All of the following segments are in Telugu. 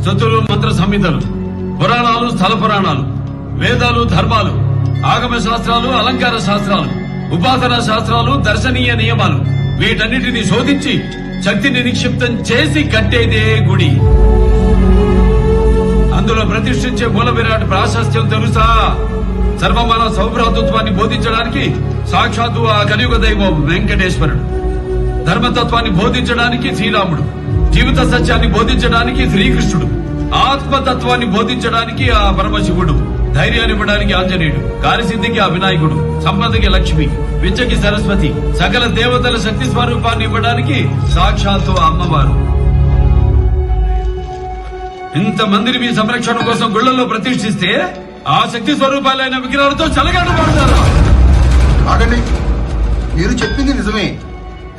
స్థుతులు మంత్ర సంహితలు పురాణాలు స్థల పురాణాలు వేదాలు ధర్మాలు ఆగమ శాస్త్రాలు అలంకార శాస్త్రాలు ఉపాసన శాస్త్రాలు దర్శనీయ నియమాలు వీటన్నిటిని శోధించి శక్తిని నిక్షిప్తం చేసి కట్టేదే గుడి. అందులో ప్రతిష్ఠించే మూల విరాట్ ప్రాశస్త్యం తెలుసా? సర్వమాన సౌభ్రాతృత్వాన్ని బోధించడానికి సాక్షాత్తు ఆ కలియుగ దైవం వెంకటేశ్వరుడు. ధర్మతత్వాన్ని బోధించడానికి శ్రీరాముడు. జీవిత సత్యాన్ని బోధించడానికి శ్రీకృష్ణుడు ఆత్మతత్వాన్ని బోధించడానికి ఆ పరమశివుడు ధైర్యాన్ని ఇవ్వడానికి ఆంజనేయుడు కార్యసిద్ధికి ఆ వినాయకుడు సంపదకి లక్ష్మి విద్యకి సరస్వతి సకల దేవతల శక్తి స్వరూపాన్ని ఇవ్వడానికి సాక్షాత్తు అమ్మవారు. ఇంతమందిని మీ సంరక్షణ కోసం గుళ్ళల్లో ప్రతిష్ఠిస్తే ఆ శక్తి స్వరూపాలైన విగ్రహాలతో చలగాడు పడతారు? మీరు చెప్పింది నిజమే.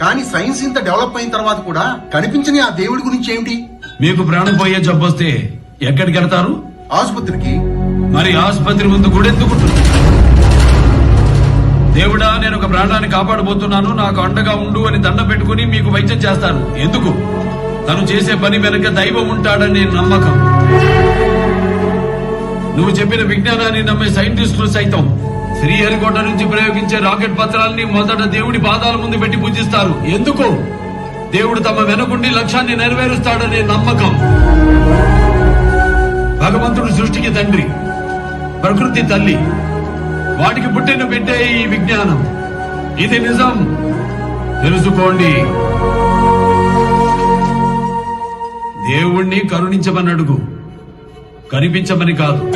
కానీ సైన్స్ ఇంత డెవలప్ అయిన తర్వాత కూడా కనిపించని ఆ దేవుడి గురించి ఏమిటి? మీకు ప్రాణం పోయే జబ్బొస్తే ఎక్కడికి వెళ్తారు? ఆసుపత్రికి. మరి ఆసుపత్రి ముందు గుడెత్తుకుంటుంది దేవుడా నేను ఒక ప్రాణాన్ని కాపాడబోతున్నాను. నాకు అండగా ఉండు అని దండం పెట్టుకుని మీకు వైద్యం చేస్తాను. ఎందుకు? తను చేసే పని వెనుక దైవం ఉంటాడనే నమ్మకం. నువ్వు చెప్పిన విజ్ఞానాన్ని నమ్మే సైంటిస్టులు సైతం శ్రీహరికోట నుంచి ప్రయోగించే రాకెట్ పత్రాల్ని మొదట దేవుడి పాదాల ముందు పెట్టి పూజిస్తారు. ఎందుకు? దేవుడు తమ వెనుకుండి లక్ష్యాన్ని నెరవేరుస్తాడనే నమ్మకం. భగవంతుడు సృష్టికి తండ్రి ప్రకృతి తల్లి. వాటికి పుట్టిన బిడ్డే ఈ విజ్ఞానం. ఇది నిజం? తెలుసుకోండి. దేవుణ్ణి కరుణించమని అడుగు. కనిపించమని కాదు.